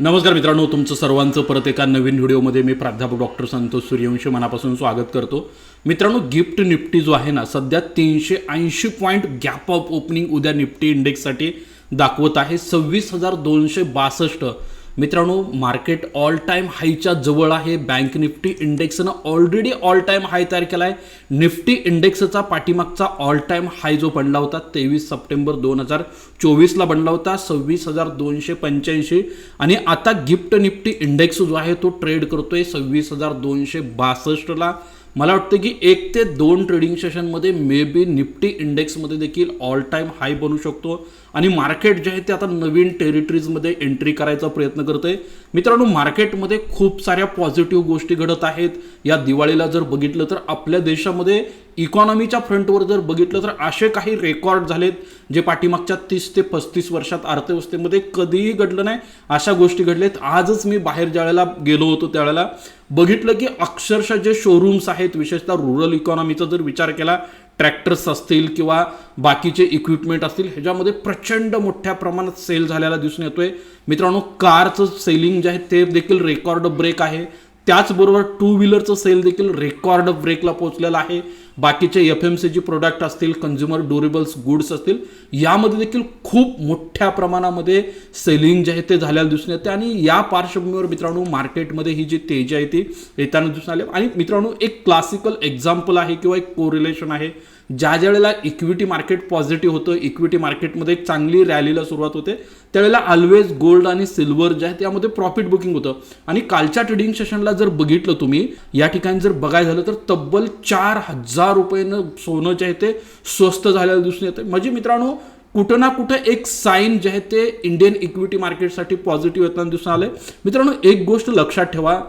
नमस्कार मित्रांनो तुमचं सर्वांचं परत एका नवीन व्हिडिओमध्ये मी प्राध्यापक डॉक्टर संतोष सूर्यवंशी मनापासून स्वागत करतो. मित्रांनो गिफ्ट निफ्टी जो आहे ना सध्या तीनशे ऐंशी पॉईंट गॅप ऑफ ओपनिंग उद्या निफ्टी इंडेक्ससाठी दाखवत आहे. सव्वीस हजार दोनशे बासष्ट मित्रांनो मार्केट ऑल टाईम हायच्या जवळ आहे. बँक निफ्टी इंडेक्सनं ऑलरेडी ऑल टाईम हाय तयार केला आहे निफ्टी इंडेक्सचा पाठीमागचा ऑल टाईम हाय जो बनला होता तेवीस सप्टेंबर दोन हजार चोवीसला बनला होता सव्वीस हजार दोनशे पंच्याऐंशी. आणि आता गिफ्ट निफ्टी इंडेक्स जो आहे तो ट्रेड करतोय सव्वीस हजार दोनशे बासष्टला. मला वाटतं की एक ते दोन ट्रेडिंग सेशनमध्ये मे बी निफ्टी इंडेक्समध्ये देखील ऑल टाईम हाय बनू शकतो. आणि मार्केट जे आहे ते आता नवीन टेरिटरीजमध्ये एंट्री करायचा प्रयत्न करतोय. मित्रांनो मार्केटमध्ये खूप साऱ्या पॉझिटिव्ह गोष्टी घडत आहेत. या दिवाळीला जर बघितलं तर आपल्या देशामध्ये इकॉनॉमीच्या फ्रंटवर जर बघितलं तर असे काही रेकॉर्ड झालेत जे पाठीमागच्या तीस ते पस्तीस वर्षात अर्थव्यवस्थेमध्ये कधीही घडलं नाही. अशा गोष्टी घडल्यात. आजच मी बाहेर ज्यावेळेला गेलो होतो त्यावेळेला बघितलं की अक्षरशः जे शोरूम्स आहेत विशेषतः रुरल इकॉनॉमीचा जर विचार केला ट्रॅक्टर्स असतील किंवा बाकीचे इक्विपमेंट असतील ह्याच्यामध्ये प्रचंड मोठ्या प्रमाणात सेल झालेला दिसून येतोय. मित्रांनो कारचं सेलिंग जे आहे ते देखील रेकॉर्ड ब्रेक आहे. त्याचबरोबर टू व्हीलरचं सेल देखील रेकॉर्ड ब्रेकला पोहोचलेलं आहे. बाकीचे F M C G product असतील कन्झ्युमर ड्युरेबल्स गुड्स असतील यामध्ये देखील खूप मोठ्या प्रमाणामध्ये सेलिंग जे आहे ते झालेलं दिसून येते. आणि या पार्श्वभूमीवर मित्रांनो मार्केटमध्ये ही जी तेजी आहे ती येताना दिसून आली. आणि मित्रांनो एक क्लासिकल एक्झाम्पल आहे किंवा एक कोरिलेशन आहे. ज्या ज्या वेळेला इक्विटी मार्केट पॉझिटिव्ह होतं इक्विटी मार्केटमध्ये एक चांगली रॅलीला सुरुवात होते त्यावेळेला ऑलवेज गोल्ड आणि सिल्वर जे आहे त्यामध्ये प्रॉफिट बुकिंग होतं. आणि कालच्या ट्रेडिंग सेशनला जर बघितलं तुम्ही या ठिकाणी जर बघायला झालं तर तब्बल चार हजार रुपयानं सोनं जे आहे ते स्वस्त झालेलं दिसून येतं म्हणजे मित्रांनो कुठं ना कुठं एक साईन जे आहे ते इंडियन इक्विटी मार्केटसाठी पॉझिटिव्ह येताना दिसून आलं मित्रांनो एक गोष्ट लक्षात ठेवा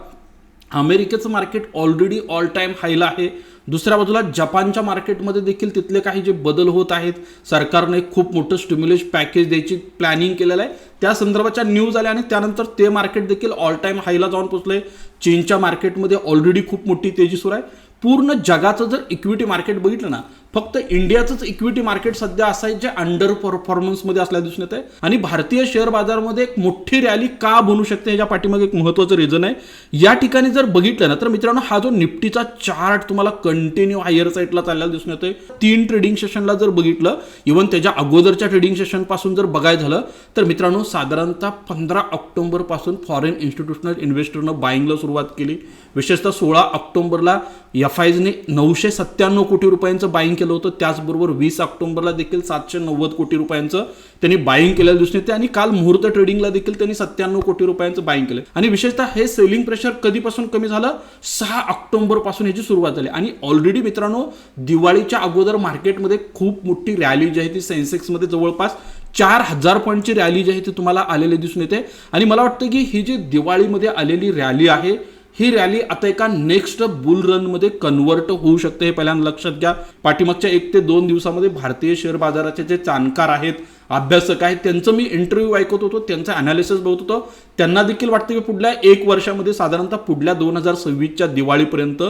अमेरिकेचं मार्केट ऑलरेडी ऑल टाईम हायला आहे. दुसऱ्या बाजूला जपानच्या मार्केटमध्ये देखील तिथले काही जे बदल होत आहेत सरकारने एक खूप मोठं स्टिम्युलेश पॅकेज द्यायची प्लॅनिंग केलेलं आहे. त्या संदर्भाच्या न्यूज आल्या आणि त्यानंतर ते मार्केट देखील ऑल टाईम हायला जाऊन पोचलंय चीनच्या मार्केटमध्ये ऑलरेडी खूप मोठी तेजी सुरू आहे. पूर्ण जगाचं जर इक्विटी मार्केट बघितलं ना फक्त इंडियाचंच इक्विटी मार्केट सध्या असं आहे जे अंडर परफॉर्मन्समध्ये असल्या दिसून येत आहे आणि भारतीय शेअर बाजारामध्ये एक मोठी रॅली का बनू शकते ह्याच्या पाठीमागे एक महत्त्वाचं रिझन आहे. या ठिकाणी जर बघितलं ना तर मित्रांनो हा जो निफ्टीचा चार्ट तुम्हाला कंटिन्यू हायर साईडला चाललेला दिसून येतोय. तीन ट्रेडिंग सेशनला जर बघितलं इव्हन त्याच्या अगोदरच्या ट्रेडिंग सेशनपासून जर बघायचं झालं तर मित्रांनो साधारणतः पंधरा ऑक्टोबरपासून फॉरेन इन्स्टिट्यूशनल इन्व्हेस्टरनं बाईंगला सुरुवात केली. विशेषतः सोळा ऑक्टोबरला एफ आयजने नऊशे सत्त्याण्णव कोटी रुपयांचं बाईंग केलं होतं. त्याचबरोबर वीस ऑक्टोबरला देखील सातशे नव्वद कोटी रुपयांचं त्यांनी बाईंग केलेलं दिसून येते. आणि काल मुहूर्त ट्रेडिंगला देखील त्यांनी सत्त्याण्णव कोटी रुपयांचं बाईंग केलं. आणि विशेषतः हे सेलिंग प्रेशर कधीपासून कमी झालं? सहा ऑक्टोबरपासून याची सुरुवात झाली. आणि ऑलरेडी मित्रांनो दिवाळीच्या अगोदर मार्केटमध्ये खूप मोठी रॅली जी आहे ती सेन्सेक्समध्ये जवळपास चार हजार पॉईंटची रॅली जी आहे ती तुम्हाला आलेली दिसून येते. आणि मला वाटतं की ही जी दिवाळीमध्ये आलेली रॅली आहे ही रॅली आता एका नेक्स्ट बुल रनमध्ये कन्वर्ट होऊ शकते हे पहिल्यांदा लक्षात घ्या. पाठीमागच्या एक ते दोन दिवसामध्ये भारतीय शेअर बाजाराचे जे जाणकार आहेत अभ्यासक आहेत त्यांचं मी इंटरव्ह्यू ऐकत होतो त्यांचं अनालिसिस बघत होतो. त्यांना देखील वाटतं की पुढल्या एक वर्षामध्ये साधारणतः पुढल्या दोन हजार सव्वीसच्या दिवाळीपर्यंत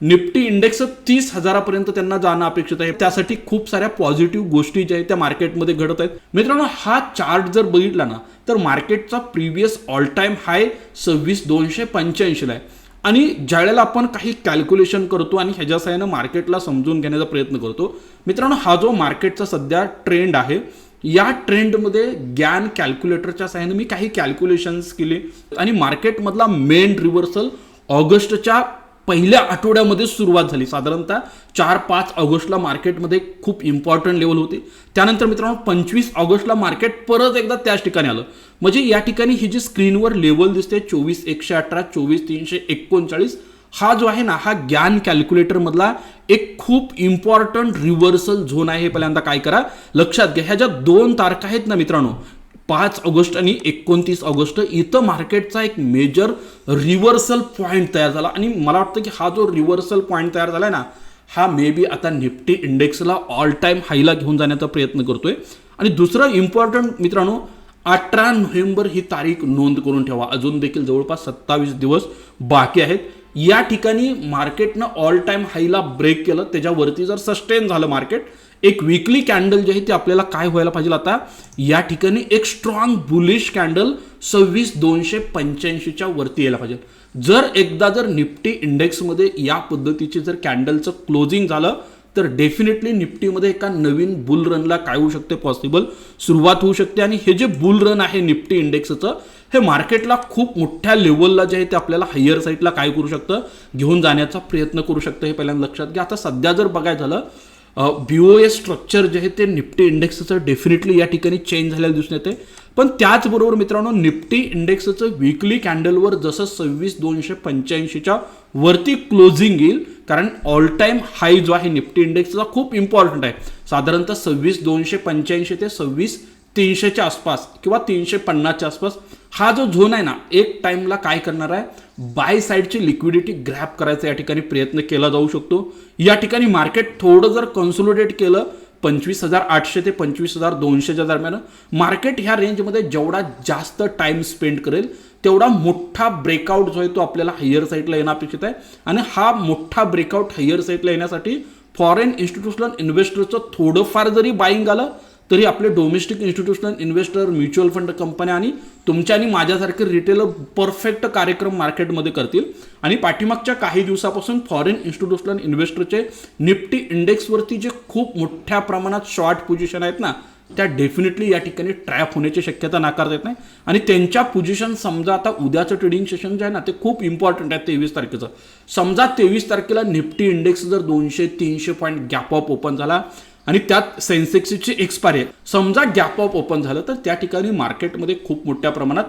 निफ्टी इंडेक्स तीस हजारापर्यंत त्यांना जाणं अपेक्षित आहे. त्यासाठी खूप साऱ्या पॉझिटिव्ह गोष्टी ज्या आहेत त्या मार्केटमध्ये घडत आहेत. मित्रांनो हा चार्ट जर बघितला ना तर मार्केटचा प्रिव्हियस ऑल टाईम हाय सव्वीस दोनशे पंच्याऐंशीला आहे. आणि ज्यावेळेला आपण काही कॅल्क्युलेशन करतो आणि ह्याच्या सहाय्यानं मार्केटला समजून घेण्याचा प्रयत्न करतो मित्रांनो हा जो मार्केटचा सध्या ट्रेंड आहे या ट्रेंडमध्ये ज्ञान कॅल्क्युलेटरच्या सहाय्याने मी काही कॅल्क्युलेशन्स केले. आणि मार्केटमधला मेन रिव्हर्सल ऑगस्टच्या पहिल्या आठवड्यामध्ये सुरुवात झाली. साधारणतः चार पाच ऑगस्टला मार्केटमध्ये खूप इम्पॉर्टंट लेवल होती. त्यानंतर मित्रांनो पंचवीस ऑगस्टला मार्केट परत एकदा त्याच ठिकाणी आलं. म्हणजे या ठिकाणी ही जी स्क्रीनवर लेवल दिसते चोवीस एकशे अठरा चोवीस तीनशे एकोणचाळीस हा जो आहे ना हा ज्ञान कॅल्क्युलेटरमधला एक खूप इम्पॉर्टंट रिव्हर्सल झोन आहे हे पहिल्यांदा काय करा. लक्षात घ्या ह्या ज्या दोन तारखा आहेत ना मित्रांनो पाच ऑगस्ट आणि एकोणतीस ऑगस्ट इथं मार्केटचा एक मेजर रिव्हर्सल पॉईंट तयार झाला. आणि मला वाटतं की हा जो रिव्हर्सल पॉईंट तयार झाला आहे ना हा मे बी आता निफ्टी इंडेक्सला ऑल टाईम हायला घेऊन जाण्याचा प्रयत्न करतोय. आणि दुसरं इम्पॉर्टंट मित्रांनो अठरा नोव्हेंबर ही तारीख नोंद करून ठेवा. अजून देखील जवळपास सत्तावीस दिवस बाकी आहेत. या ठिकाणी मार्केटनं ऑल टाईम हायला ब्रेक केलं. त्याच्यावरती जर सस्टेन झालं मार्केट एक वीकली कॅन्डल जे आहे ते आपल्याला काय व्हायला पाहिजे आता? या ठिकाणी एक स्ट्रॉंग बुलिश कॅन्डल सव्वीस दोनशे पंच्याऐंशीच्या वरती यायला पाहिजे. जर एकदा जर निफ्टी इंडेक्समध्ये या पद्धतीचे जर कॅन्डलचं क्लोजिंग झालं तर डेफिनेटली निफ्टीमध्ये एका नवीन बुल रनला काय होऊ शकते? पॉसिबल सुरुवात होऊ शकते आणि हे जे बुल रन आहे निफ्टी इंडेक्सचं हे मार्केटला खूप मोठ्या लेवलला जे आहे ते आपल्याला हायर साईडला काय करू शकतं? घेऊन जाण्याचा प्रयत्न करू शकतं हे पहिल्यांदा लक्षात घ्या. आता सध्या जर बघायचं झालं बी ओ एस स्ट्रक्चर जे आहे ते निफ्टी इंडेक्सचं डेफिनेटली या ठिकाणी चेंज झालेलं दिसून येते पण त्याचबरोबर मित्रांनो निफ्टी इंडेक्सचं वीकली कॅन्डलवर जसं सव्वीस दोनशे पंच्याऐंशीच्या वरती क्लोजिंग येईल कारण ऑल टाईम हाय जो आहे निफ्टी इंडेक्सचा खूप इम्पॉर्टंट आहे. साधारणतः सव्वीस दोनशे पंच्याऐंशी ते सव्वीस तीनशेच्या आसपास किंवा तीनशे पन्नासच्या आसपास हा जो झोन आहे ना एक टाईमला काय करणार आहे? बाय साईडची लिक्विडिटी ग्रॅप करायचा या ठिकाणी प्रयत्न केला जाऊ शकतो. या ठिकाणी मार्केट थोडं जर कन्सोलिडेट केलं पंचवीस हजार आठशे ते पंचवीस हजार दोनशेच्या दरम्यान मार्केट ह्या रेंजमध्ये जेवढा जास्त टाईम स्पेंड करेल तेवढा मोठा ब्रेकआउट जो आहे तो आपल्याला हायर साईडला येणं अपेक्षित आहे. आणि हा मोठा ब्रेकआउट हायर साईडला येण्यासाठी फॉरेन इन्स्टिट्यूशनल इन्व्हेस्टरचं थोडंफार जरी बाईंग आलं तरी आपले domestic institutional investor mutual fund कंपन्या आणि तुमच्या आणि माझ्यासारखे रिटेलर परफेक्ट कार्यक्रम मार्केटमध्ये करतील. आणि पाठीमागच्या काही दिवसापासून फॉरेन इन्स्टिट्यूशनल इन्व्हेस्टरचे निफ्टी इंडेक्सवरती जे खूप मोठ्या प्रमाणात शॉर्ट पोझिशन आहेत ना त्या डेफिनेटली या ठिकाणी ट्रॅप होण्याची शक्यता नाकारता येत नाही. आणि त्यांच्या पोझिशन समजा आता उद्याचं ट्रेडिंग सेशन जे आहे ना ते खूप इम्पॉर्टंट आहे तेवीस तारखेचं. समजा तेवीस तारखेला निफ्टी इंडेक्स जर दोनशे तीनशे पॉईंट गॅप ऑफ ओपन झाला आणि त्यात सेन्सेक्सची एक्सपायरी आहे समजा गॅप ऑफ ओपन झालं तर त्या ठिकाणी मार्केटमध्ये खूप मोठ्या प्रमाणात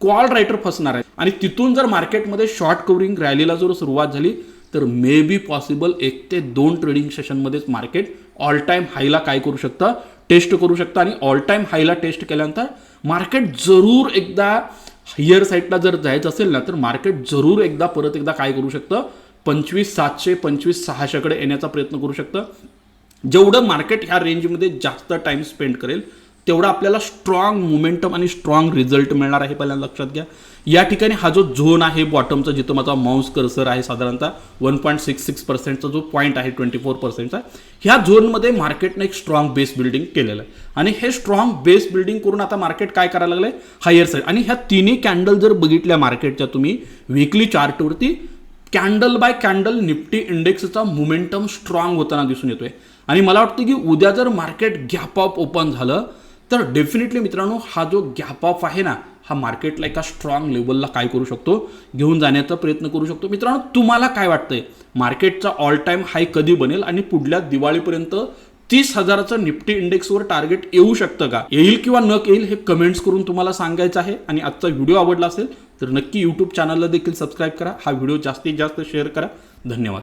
कॉल रायटर फसणार आहे आणि तिथून जर मार्केटमध्ये शॉर्ट कव्हरिंग रॅलीला जर सुरुवात झाली तर मे बी पॉसिबल एक ते दोन ट्रेडिंग सेशनमध्येच मार्केट ऑल टाईम हायला काय करू शकतं? टेस्ट करू शकतं. आणि ऑल टाईम हायला टेस्ट केल्यानंतर मार्केट जरूर एकदा हायर साईडला जर जायचं असेल ना तर मार्केट जरूर एकदा परत एकदा काय करू शकतं? पंचवीस सातशे पंचवीस सहाशेकडे येण्याचा प्रयत्न करू शकतं. जेवढं मार्केट ह्या रेंजमध्ये जास्त टाइम स्पेंड करेल तेवढा आपल्याला स्ट्रॉंग मोमेंटम आणि स्ट्रॉंग रिझल्ट मिळणार आहे पहिल्यांदा लक्षात घ्या. या ठिकाणी हा जो झोन आहे बॉटमचा जिथं माझा माउस कर्सर आहे साधारणतः वन पॉईंट सिक्स सिक्स पर्सेंटचा जो पॉईंट आहे ट्वेंटी फोर पर्सेंटचा ह्या झोनमध्ये मार्केटने एक स्ट्रॉंग बेस बिल्डिंग केलेलं आहे. आणि हे स्ट्रॉंग बेस बिल्डिंग करून आता मार्केट काय करायला लागलं आहे हायर साईड आणि ह्या तिन्ही कॅन्डल जर बघितल्या मार्केटच्या तुम्ही वीकली चार्टवरती कॅन्डल बाय कॅन्डल निफ्टी इंडेक्सचा मोमेंटम स्ट्रॉंग होताना दिसून येतोय. आणि मला वाटतं की उद्या जर मार्केट गॅप ऑफ ओपन झालं तर डेफिनेटली मित्रांनो हा जो गॅप ऑफ आहे ना हा मार्केटला एका स्ट्रॉंग लेवलला काय करू शकतो? घेऊन जाण्याचा प्रयत्न करू शकतो. मित्रांनो तुम्हाला काय वाटतंय? मार्केटचा ऑल टाईम हाय कधी बनेल आणि पुढल्या दिवाळीपर्यंत तीस हजाराचं निफ्टी इंडेक्सवर टार्गेट येऊ शकतं का? येईल किंवा न येईल हे कमेंट्स करून तुम्हाला सांगायचं आहे. आणि आजचा व्हिडिओ आवडला असेल तर नक्की यूट्यूब चॅनलला देखील सबस्क्राईब करा. हा व्हिडिओ जास्तीत जास्त शेअर करा. धन्यवाद.